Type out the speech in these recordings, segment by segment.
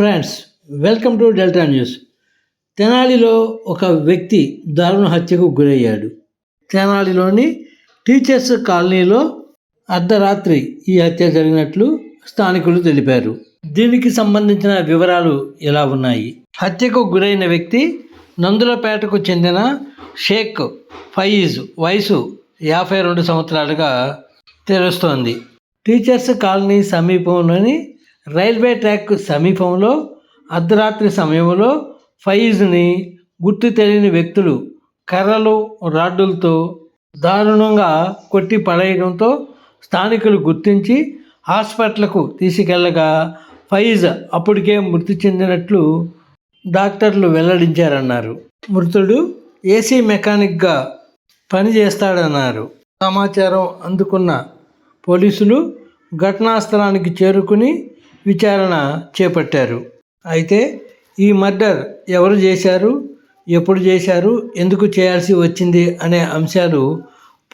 Friends welcome to Delta News. తెనాలిలో ఒక వ్యక్తి దారుణ హత్యకు గురయ్యాడు. తెనాలిలోని టీచర్స్ కాలనీలో అర్ధరాత్రి ఈ హత్య జరిగినట్లు స్థానికులు తెలిపారు. దీనికి సంబంధించిన వివరాలు ఇలా ఉన్నాయి? హత్యకు గురైన వ్యక్తి నందులపేటకు చెందిన షేక్ ఫయీజ్ వయసు యాభై రెండు సంవత్సరాలుగా తెలుస్తోంది. టీచర్స్ కాలనీ సమీపంలోని రైల్వే ట్రాక్ సమీపంలో అర్ధరాత్రి సమయంలో ఫైజ్ని గుర్తు తెలియని వ్యక్తులు కర్రలు రాడ్డులతో దారుణంగా కొట్టి పడేయడంతో స్థానికులు గుర్తించి హాస్పిటల్కు తీసుకెళ్ళగా ఫైజ్ అప్పటికే మృతి చెందినట్లు డాక్టర్లు వెల్లడించారన్నారు. మృతుడు ఏసీ మెకానిక్గా పనిచేస్తాడన్నారు. సమాచారం అందుకున్న పోలీసులు ఘటనా స్థలానికి చేరుకుని విచారణ చేపట్టారు. అయితే ఈ మర్డర్ ఎవరు చేశారు? ఎప్పుడు చేశారు? ఎందుకు చేయాల్సి వచ్చింది? అనే అంశాలు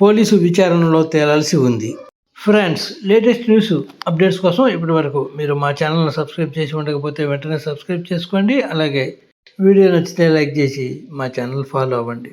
పోలీసు విచారణలో తేలాల్సి ఉంది. ఫ్రెండ్స్ లేటెస్ట్ న్యూస్ అప్డేట్స్ కోసం ఇప్పటి వరకు మీరు మా ఛానల్ని సబ్స్క్రైబ్ చేసి ఉండకపోతే వెంటనే సబ్స్క్రైబ్ చేసుకోండి. అలాగే వీడియో నచ్చితే లైక్ చేసి మా ఛానల్ ఫాలో అవ్వండి.